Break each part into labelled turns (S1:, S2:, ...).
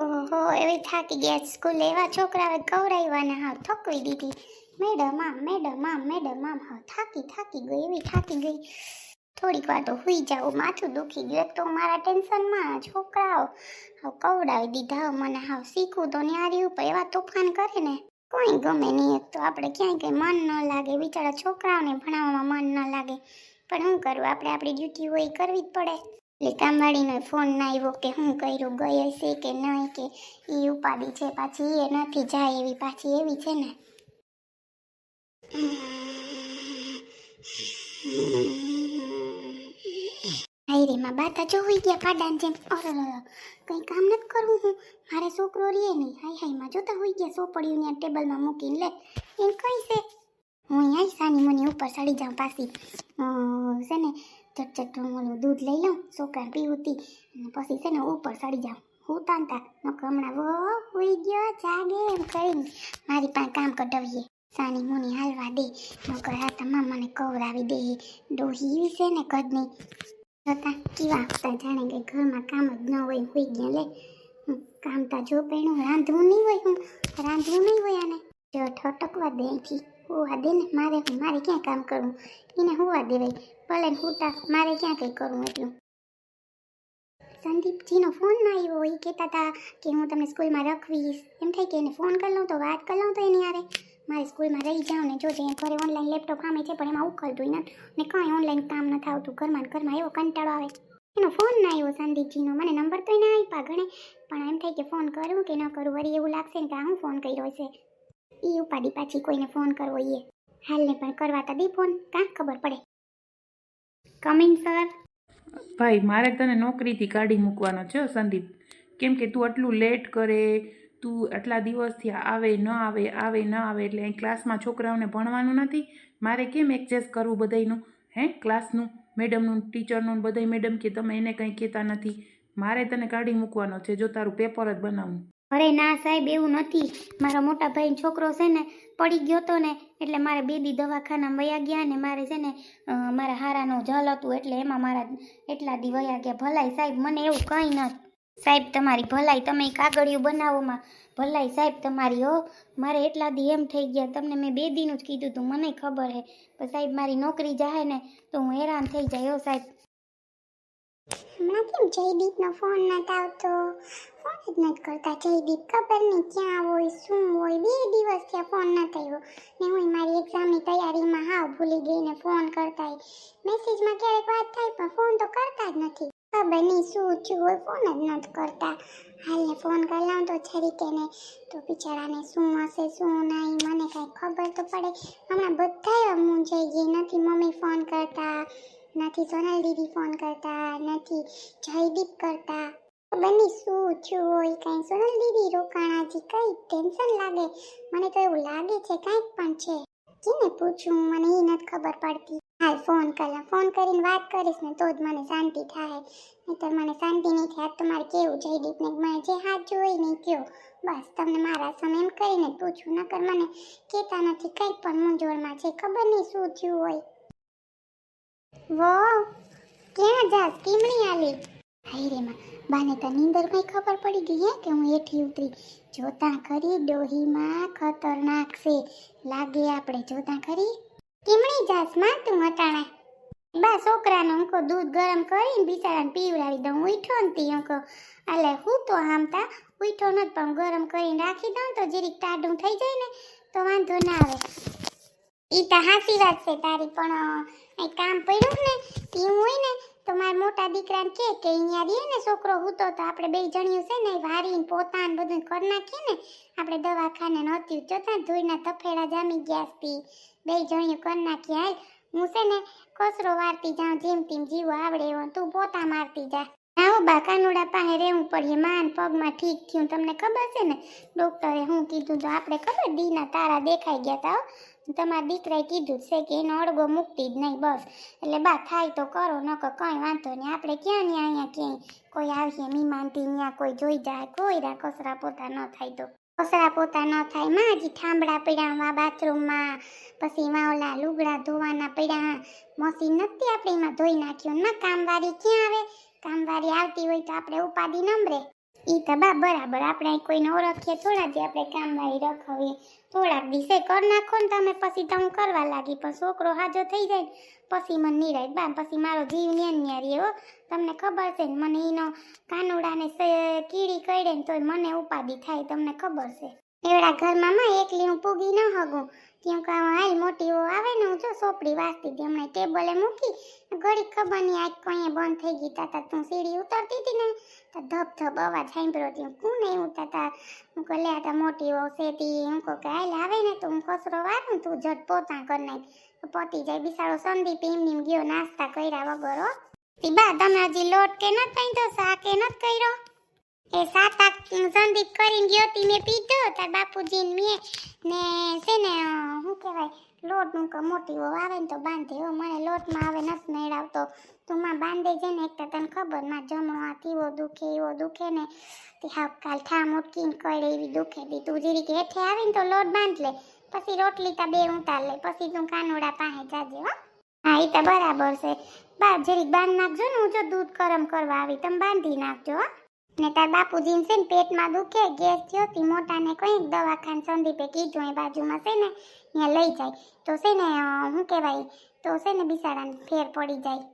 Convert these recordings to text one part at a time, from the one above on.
S1: ઓહો, એવી થાકી ગયા સ્કૂલે એવા છોકરાએ કવરાવ્યાને હા થકવી દીધી. મેડમ આમ મેડમ આમ મેડમ આમ. હા થાકી થાકી ગઈ, એવી થાકી ગઈ. થોડીક વાર તો હુઈ જાઉં, માથું દુખી ગયું. એક તો મારા ટેન્શનમાં છોકરાઓ હવે કવડાવી દીધા. મને હાવ શીખવું તો ન્યારી ઉપર એવા તોફાન કરે ને, કોઈ ગમે નહીં. એક તો આપણે ક્યાંય કંઈ મન ન લાગે, બિચારા છોકરાઓને ભણાવવામાં મન ન લાગે. પણ શું કરવું આપણે આપણી ડ્યુટી હોય કરવી જ પડે. એટલે કામવાળીનો ફોન ના આવ્યો કે હું કર્યું ગઈ હશે કે નહીં કે એ ઉપાડી છે પાછી એ નથી જાય એવી પાછી એવી છે ને. હાય રે બાતા જો હોઈ ગયા પાડાને જેમ. અરે કંઈ કામ નથી કરવું હું? મારે છોકરો રે નહીં. હાય હાયમાં જોતા હોઈ ગયા સોપડ્યું ત્યાં ટેબલમાં મૂકીને લે. એમ કઈ છે. હું અહીંયા સાની મને ઉપર ચડી જાઉં પાછી. છે ને ચટ ચટ ઓલું દૂધ લઈ લઉં, છોકરાને પીવતી, અને પછી છે ને ઉપર સડી જાઉં. હું તાનતા નકર હમણાં વો ઉઈ ગયો જાગે એમ કરીને મારી પાસે કામ કઢાવીએ. સાની મુની હાલવા દે, નકર આ તમામ મને કવરાવી દે. ડોહી એવી છે ને કદની જોતા કેવા આપતા જાણે કે ઘરમાં કામ જ ન હોય, હોઈ ગયા લે. કામ તા જો પેણું, રાંધવું નહીં હોય હું, રાંધવું નહીં હોય આને. જો ઠટકવા દે અહીંથી. હોવા દે ને, મારે મારે ક્યાં કામ કરવું એને હોવા દેવાય. ભલે હુતા, મારે ક્યાં કંઈ કરવું એટલું? સંદીપજીનો ફોન ના આવ્યો એ કહેતા હતા કે હું તમને સ્કૂલમાં રખવીશ. એમ થાય કે એને ફોન કરી લઉં તો વાત કરી લઉં તો એની યારે મારી સ્કૂલમાં રહી જાઉં ને જોજે ઘરે ઓનલાઈન લેપટોપ કામે છે, પણ એમાં ઉકલતું નથી ને કંઈ ઓનલાઈન કામ નથી આવતું. ઘરમાં ઘરમાં એવો કંટાળો આવે. એનો ફોન ના આવ્યો સંદીપજીનો. મને નંબર તો ના આપ્યા ઘણે, પણ એમ થાય કે ફોન કરું કે ન કરું વળી એવું લાગશે ને કે હું ફોન કર્યો છે એ ઉપાડી પાછી કોઈને ફોન કરવો એ. હાલને પણ કરવા તો દી ફોન કાં ખબર પડે? કમિંગ સર
S2: ભાઈ મારે તને નોકરીથી કાઢી મૂકવાનો છે સંદીપ. કેમ કે તું આટલું લેટ કરે તું આટલા દિવસથી આવે ન આવે આવે ન આવે એટલે અહીં ક્લાસમાં છોકરાઓને ભણવાનું નથી. મારે કેમ એડજસ્ટ કરવું બધાયનું? હે ક્લાસનું મેડમનું ટીચરનું બધાય મેડમ કે તમે એને કંઈ કહેતા નથી. મારે તને કાઢી મૂકવાનો છે જો તારું પેપર જ બનાવવું
S1: અરે ના સાહેબ એવું નથી. મારા મોટા ભાઈનો છોકરો છે ને પડી ગયો હતો ને, એટલે મારે બે દવાખાનામાં વયા ગયા ને મારે છે ને મારા હારાનો જલ હતું એટલે એમાં મારા એટલા દી વયા ગયા. ભલાઈ સાહેબ, મને એવું કંઈ નથી સાહેબ, તમારી ભલાઈ તમે કાગળિયું બનાવોમાં ભલાઈ સાહેબ, તમારી હો, મારે એટલા દી એમ થઈ ગયા. તમને મેં બે દીનું જ કીધું તું, મને ખબર હે. પણ સાહેબ, મારી નોકરી જાય ને, તો હું હેરાન થઈ જાય હો સાહેબ. હમણાં કેમ જયદીપનો ફોન નથી આવતો? જ નથી કરતા જયદીપ ખબર નહીં ક્યાં હોય, શું હોય. બે દિવસ થયા ફોન ન થયો. ને હું મારી એક્ઝામની તૈયારીમાં હાવ ભૂલી ગઈ ને ફોન કરતા મેસેજમાં ક્યારેક વાત થાય, પણ ફોન તો કરતા જ નથી. ખબર નહીં શું થયું હોય ફોન જ નથી કરતા. હાલને ફોન કરી લાવું તો છરી કે ને તો બિચારાને શું હશે, શું નહીં, મને કાંઈ ખબર તો પડે. હમણાં બધા મૂંઝાઈ ગઈ. નથી મમ્મી ફોન કરતા, નથી સોનલ દીદી ફોન કરતા, નથી જયદીપ કરતા. ખબર નહીં શું થયું હોય કાંઈ? સોનલ દીદી રોકાણાજી કઈ ટેન્શન લાગે? મને તો એવું લાગે છે કાંઈક પણ છે. જેને પૂછું? મને એ નથી ખબર પડતી. હાલ ફોન કર ફોન કરીને વાત કરીશ ને તો જ મને શાંતિ થાય. નહીતર મને શાંતિ નહીં થાય તો મારે કેવું? જયદીપને મને જે હાથ જોઈ નહીં કયો બસ, તમને મારા સામે એમ કરીને પૂછું. નકર મને કહેતા નથી કંઈક પણ મૂંઝવણમાં છે. ખબર નહીં શું થયું હોય. વાહ, ક્યાં જાસ કેમણી આલી હાય રે માં. બાને તો નીંદર કઈ ખબર પડી ગઈ હે કે હું એઠી ઉતરી. જોતા ખરી ડોહીમાં ખતરનાક છે. લાગે આપણે જોતા ખરી? કેમણી જાસમાં તું અટાણે? બા છોકરાને અંકો દૂધ ગરમ કરીને બિચારાને પીવડાવી દઉં. ઉઠો ને તી અંકો એટલે હું તો આમતા ઉઠો નથી પણ ગરમ કરીને રાખી દઉં તો જીરીક ટાઢું થઈ જાય ને તો વાંધો ના આવે. ઈ તો હાસી વાત છે તારી, પણ કામ પડ્યું ને એવું હોય ને તો મારા મોટા દીકરાને કે કે અહીંયા રહીએ ને છોકરો હૂતો તો આપણે બે જણિયું છે ને વારીને પોતાને બધું કરી નાખીએ ને, આપણે દવાખાને નહોતી જોતા ધોઈના તફેડા જામી ગયા હતી બે જણિયું કરી નાખીએ હાલ હું છે ને કચરો વારતી જાઉં, જેમ તેમ જીવો આવડે એવો તું પોતા મારતી જા. આવો બા, કાનુડા પાસે રહેવું પડીએ માન પગમાં ઠીક થયું તમને ખબર છે ને? ડોક્ટરે હું કીધું તો આપણે ખબર, દીના તારા દેખાઈ ગયા તા. તમારા દીકરાએ કીધું છે કે એનો અડગો મૂકતી જ નહીં, બસ. એટલે બા, થાય તો કરો, નકર કંઈ વાંધો નહીં. આપણે ક્યાં નહીં અહીંયા ક્યાંય કોઈ આવીએ મીમાનથી ત્યાં કોઈ જોઈ જાય કોઈ રા કસરા પોતા ન થાય તો. કસરા પોતા ન થાય, માં હજી ઠામડા પડ્યા બાથરૂમમાં, પછી માં ઓલા લુગડા ધોવાના પડ્યા મશીન નથી આપણે એમાં ધોઈ નાખ્યું. ના કામવાળી ક્યાં આવે? કામવાળી આવતી હોય તો આપણે ઉપાધિ નંબરે. ઈ તો બા બરાબર, આપણે કોઈને ઓળખીએ, થોડા જે આપણે કામવાળી રખવીએ. થોડાક દિવસે કર નાખો ને તમે પછી તો હું કરવા લાગી, પણ છોકરો હાજો થઈ જાય પછી મને નિરાય. બા, પછી મારો જીવ ન્યા ન્યા રહે હો. તમને ખબર છે ને, મને એનો કાનુડાને કીડી કરડે ને તોય મને ઉપાધિ થાય, તમને ખબર છે. એવડા ઘરમાં માં એકલી હું પૂગી ન હગું. કેમ કે હાલ મોટી ઓ આવે ને, હું જો સોપડી વાંચતી હતી, હમણાં ટેબલે મૂકી ઘડી ખબર નહીં, આજ કોઈ બંધ થઈ ગઈ તા તા સીડી ઉતરતી હતી ને, તો ધબ ધબ અવાજ સાંભળ્યો હતી હું નહીં એવું તા હું કહું, લે તા મોટી ઓ સેતી હું કહું કે હાલ આવે ને, તો હું કચરો વારું તું જટ પોતા કર નાખ. પતી જાય, બિસાડો સંદીપ એમની એમ ગયો, નાસ્તા કર્યા વગર, હો. તી બા, તમે હજી લોટ કે નથી બાંધ્યો, શાક કે નથી કર્યો? એ સાત સંદીપ કરીને ગયો તી, મેં પીધો, તાર બાપુજી ને મેં ને છે કહેવાય લોટનું કે મોટી આવે ને તો બાંધે. હો, મને લોટમાં આવે નથી નડાવતો. તું માં બાંધે છે ને એક તો તને ખબર, માં જમણો આ એવો દુખે એવો દુખે ને. તે હાવ કાલ ઠામ ઉટકીને કળે એવી દુખે તી તું જીરીક હેઠે આવીને તો લોટ બાંધ લે. પછી રોટલી તા બે ઉતાર લે. પછી તું કાનોડા પાસે જાજે, હો. હા એ તો બરાબર છે. બા જરીક બાંધ નાખજો ને. હું જો દૂધ ગરમ કરવા આવી, તમે બાંધી નાખજો, હો. ને તાર બાપુજી છે ને પેટમાં દુખે, ગેસ થયો તી, મોટાને કઈ દવાખાન સંદીપે કીધું, એ બાજુમાં છે ને. ત્યાં લઈ જાય. તો છે ને શું કહેવાય? તો છે ને બિચારાને ફેર પડી જાય.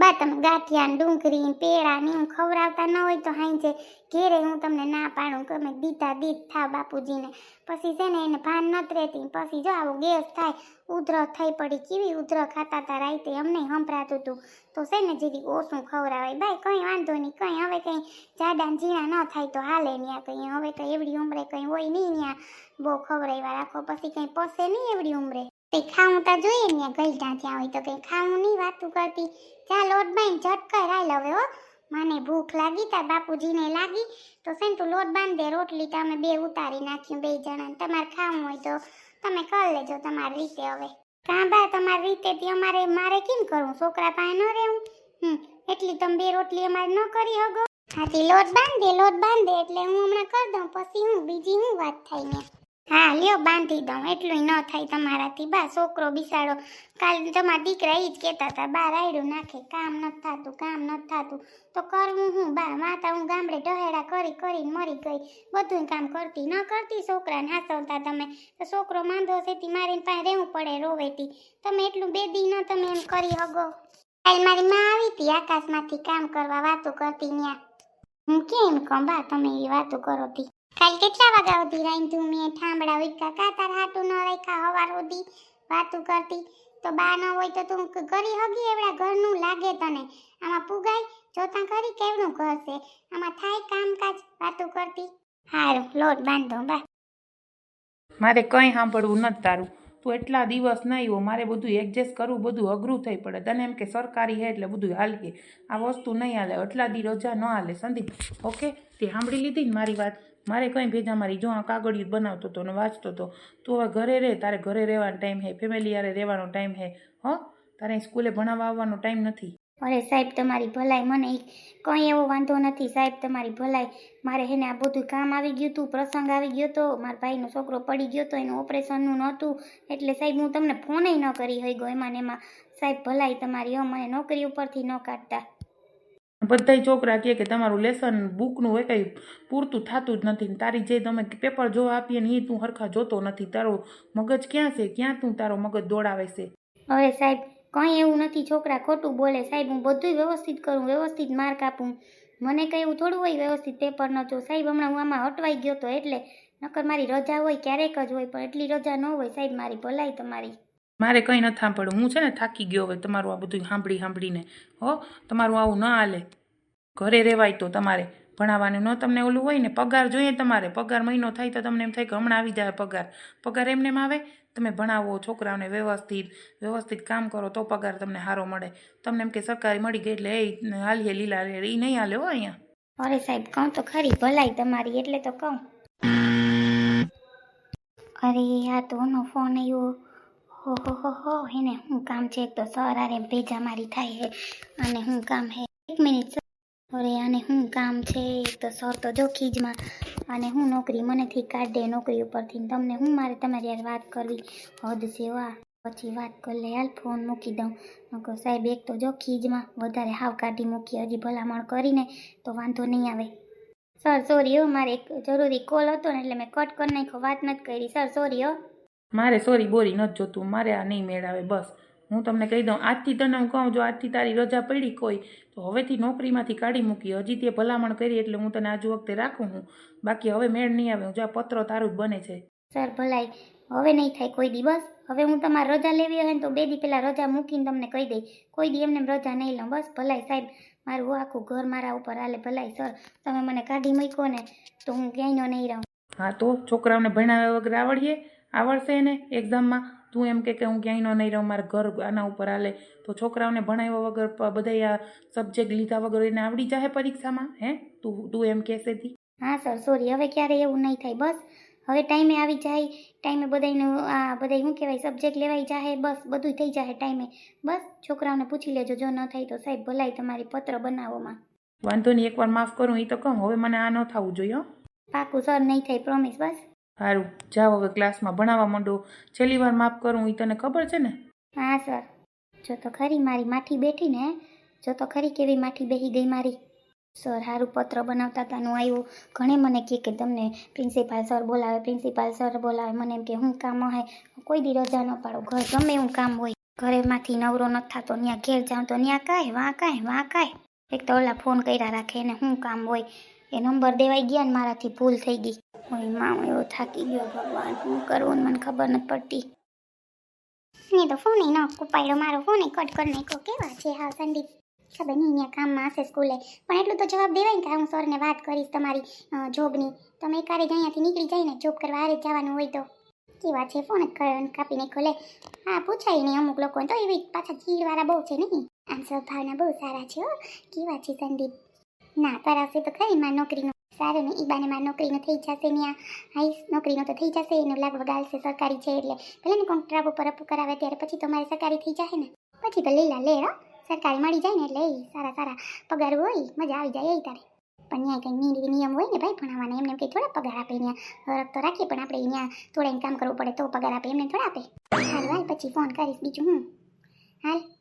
S1: બા તમે ગાંઠિયા ડુંગળી પેડા ને એવું ખવડાવતા ન હોય તો હાંજે ઘેરે હું તમને ના પાડું કે અમે દીધા દીધ થા બાપુજીને. પછી છે ને એને ભાન નથી રહેતી. પછી જો આવું ગેસ થાય, ઉધરસ થઈ પડી, કેવી ઉધરસ ખાતા હતા રાઈતે અમને સંભળાતું હતું તો છે ને જેથી ઓછું ખવડાવાય. ભાઈ, કંઈ વાંધો નહીં, કંઈ હવે કંઈ જાડા ઝીણા ન થાય તો હાલે ત્યાં કંઈ. હવે કંઈ એવડી ઉંમરે કંઈ હોય નહીં ત્યાં બહુ ખવડાવ્યા રાખો. પછી કંઈ પસે નહીં એવડી ઉંમરે. કંઈ ખાવું તો જોઈએ ને ગઈ ત્યાં હોય તો કંઈ ખાવું નહીં વાતું કરતી. ચા લોટ બાંધ ઝટકાઈ રાઈ હવે હો. મને ભૂખ લાગી, તાર બાપુજીને લાગી. તો છે તું લોટ બાંધ દે રોટલી તો અમે બે ઉતારી નાખ્યું બે જણા તમારે ખાવું હોય તો તમે કરી લેજો તમારી રીતે હવે. કાં બા તમારી રીતે થી અમારે મારે કેમ કરવું? છોકરા પાસે ન રહેવું? હમ, એટલી તમે બે રોટલી અમારે ન કરી હગો. હાથી લોટ બાંધે લોટ બાંધે એટલે હું હમણાં કરી દઉં, પછી હું, બીજી હું વાત થાય ને. હા, લ્યો, બાંધી દઉં. એટલું ન થાય તમારાથી. બા, છોકરો બિસાડો. કાલ તમારા દીકરા એ જ કહેતા હતા, બા, રાયડું નાખે. કામ નથી થતું, કામ નથી થતું. તો કરવું હું, બા? માતા હું ગામડે ઢહેડા કરી કરીને મરી ગઈ. બધું કામ કરતી. ન કરતી છોકરાને હાસવતા તમે. તો છોકરો માંદો છે તે મારીને પાસે રહેવું પડે રોવેતી તમે એટલું બે દી ન તમે એમ કરી હગો. કાલ મારી માં આવી હતી આકાશમાંથી કામ કરવા વાતો કરતી ત્યાં હું કેમ કહું, બા, તમે એ વાતો કરો તી? કાલ કેટલા વાગ્યા સુધી રાંધ્યું મેં ઠામડા ઉઈકા કા તાર હાટું ન રાખ્યા હવાર સુધી વાતું કરતી? તો બા ન હોય તો તું કરી હગી એવડા ઘરનું લાગે તને? આમાં પુગાય જોતા કરી કેવડું ઘર છે? આમાં થાય કામકાજ, વાતું કરતી? હારું, લોટ બાંધો, બા.
S2: મારે કંઈ સાંભળવું નથી તારું. તું એટલા દિવસ ના આવ્યો, મારે બધું એડજસ્ટ કરવું, બધું અઘરું થઈ પડે. તને એમ કે સરકારી હે એટલે બધું હાલીએ. આ વસ્તુ નહીં હાલે, એટલા દી રજા ન હાલે. સંદીપ ઓકે તે સાંભળી લીધી ને મારી વાત? મારે કંઈ ભેજા મારી જો કાગળિયું બનાવતો હતો ને વાંચતો હતો તું હવે ઘરે રહે તારે ઘરે રહેવાનો ટાઈમ હે ફેમિલી યારે રહેવાનો ટાઈમ હે, હો? તારે સ્કૂલે ભણાવવા આવવાનો ટાઈમ નથી.
S1: અરે સાહેબ, તમારી ભલાઈ મને કંઈ એવો વાંધો નથી. સાહેબ, તમારી ભલાઈ મારે હેને આ બધું કામ આવી ગયું હતું પ્રસંગ આવી ગયો હતો મારા ભાઈનો છોકરો પડી ગયો હતો એનું ઓપરેશનનું નહોતું. એટલે સાહેબ, હું તમને ફોનય ન કરી હઈ ગયો એમાં. ને એમાં સાહેબ, ભલાઈ તમારી મને નોકરી ઉપરથી ન કાઢતા.
S2: બધાય છોકરા કહે કે તમારું લેસન બુકનું હોય કંઈ પૂરતું થતું જ નથી ને તારી જે તમે પેપર જોવા આપીએ ને એ તું હરખા જોતો નથી. તારો મગજ ક્યાં છે? ક્યાં તું તારો મગજ દોડાવે છે?
S1: હવે સાહેબ કંઈ એવું નથી છોકરા ખોટું બોલે. સાહેબ હું બધું વ્યવસ્થિત કરું વ્યવસ્થિત માર્ક આપું મને કંઈ એવું થોડું હોય વ્યવસ્થિત પેપર નહોતું સાહેબ હમણાં હું આમાં અટવાઈ ગયો હતો એટલે નકર મારી રજા હોય ક્યારેક જ હોય પણ એટલી રજા ન હોય. સાહેબ મારી ભલાઈ તમારી.
S2: મારે કંઈ નથી સાંભળવું હું છે ને થાકી ગયો હવે તમારું આ બધું સાંભળી સાંભળીને. હો તમારું આવું ન હાલે. ઘરે રહેવાય તો તમારે ભણાવવાનું. ન તમને ઓલું હોય ને, પગાર જોઈએ તમારે. પગાર મહિનો થાય તો તમને એમ થાય કે હમણાં આવી જાય પગાર. પગાર એમને આવે, તમે ભણાવો, છોકરાઓને વ્યવસ્થિત વ્યવસ્થિત કામ કરો તો પગાર તમને સારો મળે. તમને એમ કે સરકારી મળી ગઈ એટલે એ હાલીએ લીલા એ નહીં હાલે હો અહીંયા.
S1: અરે સાહેબ, કહું તો ખરી, ભલાઈ તમારી એટલે તો કહું. અરે, આ તો નો ફોન આવ્યો હો હો હો હો શું કામ છે? એક તો સર આરે ભેજા મારી થાય હે, અને હું કામ હે? એક મિનિટ અરે આને શું કામ છે તો સર તો જો ખીજમાં અને હું નોકરી મનેથી કાઢ દે નોકરી ઉપરથી. તમને હું મારે તમારી યાર વાત કરવી? હદ સેવા. પછી વાત કરી લે, હાલ ફોન મૂકી દઉં. નકર સાહેબ એક તો જો ખીજમાં વધારે હાવ કાઢી મૂકી હજી ભલામણ કરીને તો વાંધો નહીં આવે. સર સોરી હો, મારે એક જરૂરી કોલ હતો ને એટલે મેં કટ કરી નાખ્યો. વાત નથી કરી. સર સોરી હો.
S2: મારે સોરી બોરી નથી જોતું. મારે આ નહીં મેળાવે. બસ. હું તમને કહી દઉં આજથી તને હું કહું જો આજથી તારી રજા પડી કોઈ તો હવેથી નોકરીમાંથી કાઢી મૂકી. હજી તે ભલામણ કરી એટલે હું તને આજુ વખતે રાખું હું. બાકી હવે મેળ નહીં આવે જો આ પત્રો તારું જ બને છે.
S1: સર ભલાઈ હવે નહીં થાય કોઈ દિવસ. હવે હું તમારે રજા લેવી હોય ને તો બે દી પહેલાં રજા મૂકીને તમને કહી દઈ. કોઈ દી એમને રજા નહીં લઉં. બસ ભલાઈ સાહેબ મારું આખું ઘર મારા ઉપર હાલે. ભલાઈ સર તમે મને કાઢી મૂક્યો ને તો હું ક્યાંય નહીં રહું.
S2: હા તો છોકરાઓને ભણાવ્યા વગર આવડીએ. આવડશે એને એક્ઝામમાં તું એમ કે કે હું ક્યાંયનો નહીં રહું મારા ઘર આના ઉપર હાલે. તો છોકરાઓને ભણાવ્યા વગર બધા બધાય આ સબ્જેક્ટ લીધા વગર એને આવડી જાય પરીક્ષામાં? હે? તું તું એમ કહેશે તી.
S1: હા સર સોરી હવે ક્યારે એવું નહીં થાય બસ. હવે ટાઈમે આવી જાય ટાઈમે બધાયનું આ બધાય શું કહેવાય સબ્જેક્ટ લેવાઈ જાય બસ બધું થઈ જાય ટાઈમે બસ છોકરાઓને પૂછી લેજો જો ન થાય તો સાહેબ ભલાઈ તમારી પત્ર બનાવોમાં
S2: વાંધો નહીં એકવાર માફ કરું એ તો કહું હવે મને આ ન થવું જોઈએ હો.
S1: પાકું સર નહીં થાય પ્રોમિસ બસ.
S2: સારું જાઓ હવે ક્લાસમાં ભણાવવા માંડો. છેલ્લી વાર માફ કરું એ તને ખબર છે ને?
S1: હા, સર. જો તો ખરી મારી માઠી બેઠી ને, જો તો ખરી કેવી માઠી બેહી ગઈ મારી. સર સારું પત્ર બનાવતા તાનું આવ્યું ઘણે મને કહે કે તમને પ્રિન્સિપાલ સર બોલાવે, પ્રિન્સિપાલ સર બોલાવે. મને એમ કે, હું કામ હોય કોઈ દી રજા ન પાડો. ઘર ગમે એવું કામ હોય. ઘરેમાંથી નવરો ન થતો ત્યાં ઘેર જાઉં તો ત્યાં કાંઈ, વાં કાંઈ વાં કાંઈ. એક તો ઓલા ફોન કર્યા રાખે એને શું કામ હોય? એ નંબર દેવાઈ ગયા ને મારાથી ભૂલ થઈ ગઈ. ઓયમાં હું એવો થાકી ગયો, ભગવાન, શું કરવું મને ખબર નથી પડતી. ને તો ફોન ન ઉપાડ્યો મારો ફોન કટ કરી નાખ્યો. કેવા છે હા સંદીપ? ખબર નહીં અહીંયા કામમાં હશે સ્કૂલે. પણ એટલું તો જવાબ દેવાય ને કે હું સરને વાત કરીશ તમારી જોબની. તમે એકારે જ અહીંયાથી નીકળી જાય ને જોબ કરવા આરે જવાનું હોય તો. કેવા છે ફોન જ કર્યો કાપી નાખ્યો. લે, હા, પૂછાય નહીં અમુક લોકો તો એવી પાછા ચીડવાળા બહુ છે નહીં. આમ સ્વભાવના બહુ સારા છે હો. કેવા છે સંદીપ? ના કરાવશે તો ખરી માં નોકરીનું સારું ને ઈબાને બાને મારી નોકરીનું થઈ જશે ત્યાં હાઈસ નોકરીનું તો થઈ જશે, એનું લાગ વગાડશે સરકારી છે એટલે. ભલે ને કોન્ટ્રાક્ટ ઉપર અપ કરાવે ત્યારે પછી તો મારે સરકારી થઈ જશે ને. પછી તો લીલા લે સરકારી મળી જાય ને એટલે એ સારા સારા પગાર હોય, મજા આવી જાય એ તારે. પણ ત્યાં કંઈ નિ- નિયમ હોય ને ભાઈ ભણાવવાના, એમને કંઈ થોડા પગાર આપે ત્યાં હરક તો રાખીએ, પણ આપણે અહીંયા થોડા કામ કરવું પડે તો પગાર આપે, એમને થોડા આપે. હાલ હાલ, પછી ફોન કરીશ બીજું, હું. હાલ.